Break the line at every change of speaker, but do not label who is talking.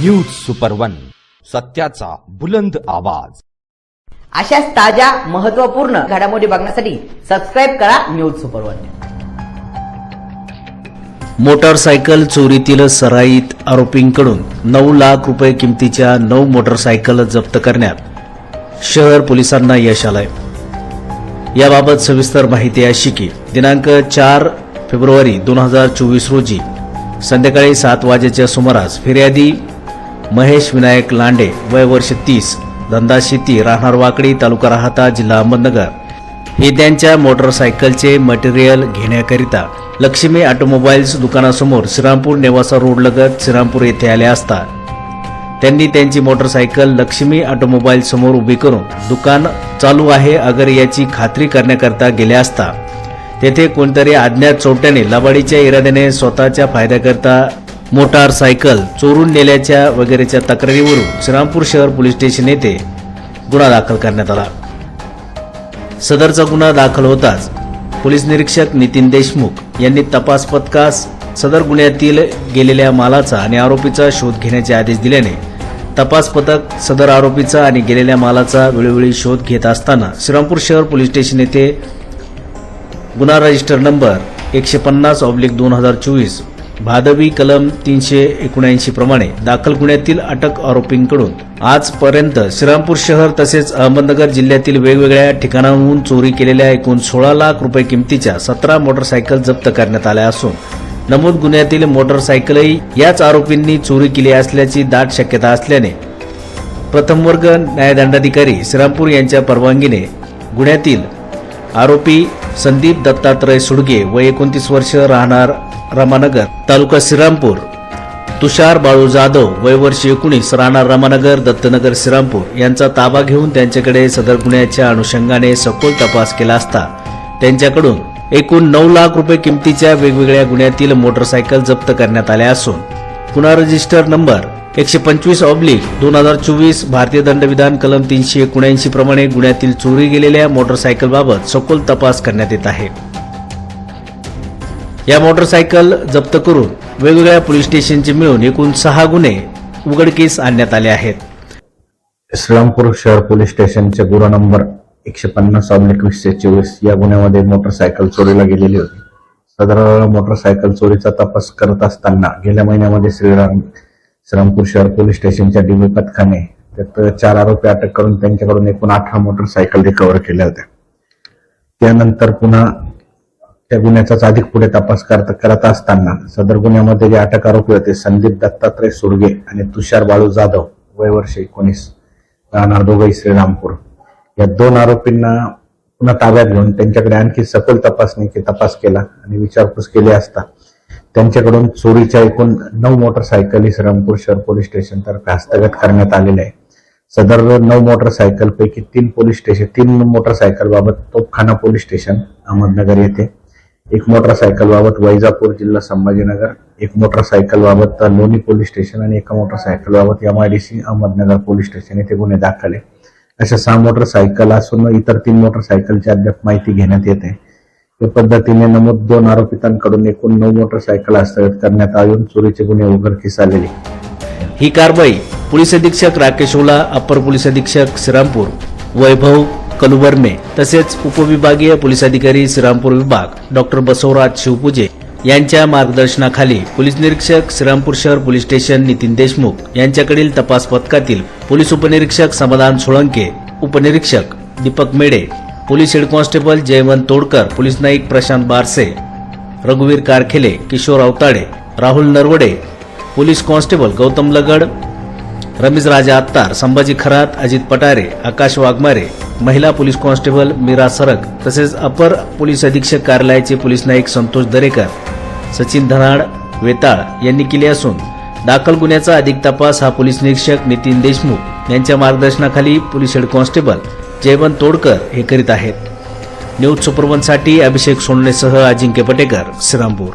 News super one सत्याचा बुलंद आवाज.
अशाच ताज्या महत्त्वपूर्ण घडामोडी बघण्यासाठी सबस्क्राईब करा न्यूज सुपर वन
मोटारसायकल चोरीतील सराईत आरोपींकडून नऊ लाख रुपये किमतीच्या नऊ मोटारसायकल जप्त करण्यात शहर पोलिसांना यश आलंय. याबाबत सविस्तर माहिती अशी की दिनांक चार फेब्रुवारी दोन हजार चोवीस रोजी संध्याकाळी सात वाजेच्या सुमारास फिर्यादी महेश विनायक लांडे वय वर्ष तीस धंदा शेती राहणार वाकडी तालुका राहता जिल्हा अहमदनगर. हे त्यांच्या मोटरसायकलचे मटेरियल घेण्याकरिता लक्ष्मी ऑटोमोबाईल्स दुकानासमोर श्रीरामपूर नेवासा रोडलगत श्रीरामपूर येथे आले असता. त्यांनी त्यांची मोटरसायकल लक्ष्मी ऑटोमोबाईल समोर उभी करून दुकान चालू आहे अगर याची खात्री करण्याकरता गेले असता. तेथे कोणतरी अज्ञात चोरट्याने लबाडीच्या इराद्याने स्वतःच्या फायद्याकरता मोटारसायकल चोरून नेल्याच्या वगैरेच्या तक्रारीवरून श्रीरामपूर शहर पोलीस स्टेशन येथे गुन्हा दाखल करण्यात आला. सदरचा गुन्हा दाखल होताच पोलीस निरीक्षक नितीन देशमुख यांनी तपास पथकास सदर गुन्ह्यातील गेलेल्या मालाचा आणि आरोपीचा शोध घेण्याचे आदेश दिल्याने तपास पथक सदर आरोपीचा आणि गेलेल्या मालाचा वेळोवेळी शोध घेत असताना श्रीरामपूर शहर पोलीस स्टेशन येथे गुन्हा रजिस्टर नंबर एकशे पन्नास ऑब्लिक दोन हजार चोवीस भादवी कलम तीनशे एकोणऐंशी प्रमाणे दाखल गुन्ह्यातील अटक आरोपींकडून आजपर्यंत श्रीरामपूर शहर तसेच अहमदनगर जिल्ह्यातील वेगवेगळ्या ठिकाणांहून चोरी केलेल्या एकूण सोळा लाख रुपये किमतीच्या सतरा मोटरसायकल जप्त करण्यात आल्या असून नमूद गुन्ह्यातील मोटरसायकलही याच आरोपींनी चोरी केली असल्याची दाट शक्यता असल्याने प्रथम वर्ग न्यायदंडाधिकारी श्रीरामपूर यांच्या परवानगीने गुन्ह्यातील आरोपी संदीप दत्तात्रय सुडगे व एकोणतीस वर्ष राहणार रामानगर तालुका श्रीरामपूर. तुषार बाळू जाधव वय वर्ष एकोणीस राहणार रमानगर दत्तनगर श्रीरामपूर यांचा ताबा घेऊन त्यांच्याकडे सदर गुन्ह्याच्या अनुषंगाने सखोल तपास केला असता त्यांच्याकडून एकूण नऊ लाख रुपये किमतीच्या वेगवेगळ्या गुन्ह्यातील मोटरसायकल जप्त करण्यात आल्या असून पुन्हा रजिस्टर नंबर एकशे पंचवीस ऑब्लिक दोन हजार चोवीस भारतीय दंडविधान कलम तीनशे एकोणऐंशी प्रमाणे गुन्ह्यातील चोरी गेलेल्या मोटरसायकल बाबत सखोल तपास करण्यात येत आहे. या मोटरसायकल जप्त करून वेगवेगळ्या पोलीस स्टेशनचे मिळून एकूण सहा गुन्हे उघडकीस आणण्यात आले आहेत.
इस्लामपूर शहर पोलीस स्टेशनचे गुन्हा नंबर एकशे पन्नास ऑब्लिक वीसशे चोवीस या गुन्ह्यामध्ये मोटरसायकल चोरीला गेलेली होती. सदर मोटरसायकल चोरीचा तपास करत असताना गेल्या महिन्यामध्ये श्रीराम श्रमपूर शहर पोलीस स्टेशनच्या डीबी पथकाने त्यात चार आरोपी अटक करून त्यांच्याकडून एकूण अठरा मोटरसायकल रिकव्हर केल्या होत्या. त्यानंतर पुन्हा त्या गुन्ह्याचाच अधिक पुढे तपास करत करत असताना सदर गुन्ह्यामध्ये जे अटक आरोपी होते संदीप दत्तात्रय सुरगे आणि तुषार बाळू जाधव वय वर्ष एकोणीस राहणार दोघंही श्रीरामपूर. या दोन आरोपींना पुन्हा ताब्यात घेऊन त्यांच्याकडे आणखी सखोल तपासणी तपास केला आणि विचारपूस केली असता त्यांच्याकडून चोरीच्या एकूण नऊ मोटरसायकली श्रमपूर शहर पोलीस स्टेशन तर्फे हस्तगत करण्यात आलेल्या आहे. सदर नऊ मोटरसायकल पैकी तीन पोलीस स्टेशन तीन मोटरसायकल बाबत तोपखाना पोलीस स्टेशन अहमदनगर येथे. एक मोटरसायकल बाबत वैजापूर जिल्हा संभाजीनगर एक मोटरसायकल बाबत लोणी पोलीस स्टेशन आणि एका मोटरसायकल बाबत एमआयडीसी अहमदनगर पोलीस स्टेशन येथे गुन्हे दाखल आहे. अशा सहा मोटरसायकल असून इतर तीन मोटरसायकलची अद्याप माहिती घेण्यात येते या पद्धतीने नमूद दोन आरोपितांकडून एकूण नऊ मोटरसायकल हस्तगत करण्यात आली चोरीचे गुन्हे उघडकीस आलेले.
ही कारवाई पोलीस अधीक्षक राकेश ओला अपर पोलीस अधीक्षक श्रीरामपूर वैभव कलुबर्मे तसेच उपविभागीय पोलीस अधिकारी श्रीरामपूर विभाग डॉक्टर बसवराज शिवपूजे यांच्या मार्गदर्शनाखाली पोलीस निरीक्षक श्रीरामपूर शहर पोलीस स्टेशन नितीन देशमुख यांच्याकडील तपास पथकातील पोलीस उपनिरीक्षक समाधान सोळंके उपनिरीक्षक Deepak Mede police head constable Jaywant Todkar police Naik Prashant Barse रघुवीर कारखेले किशोर अवताडे राहुल नरवडे पोलीस कॉन्स्टेबल गौतम लगड रमेश राजा अत्तार संभाजी खरात अजित पटारे आकाश वाघमारे महिला पोलीस कॉन्स्टेबल मीरा सरक तसेच अपर पोलीस अधीक्षक कार्यालयाचे पोलीस नाईक संतोष दरेकर सचिन धनाड वेताळ यांनी केले असून दाखल गुन्ह्याचा अधिक तपास हा पोलीस निरीक्षक नितीन देशमुख यांच्या मार्गदर्शनाखाली police head constable Jaywant Todkar हे करीत आहेत. न्यूज सुपरवनसाठी अभिषेक सोनणेसह अजिंक्य पटेकर श्रीरामपूर.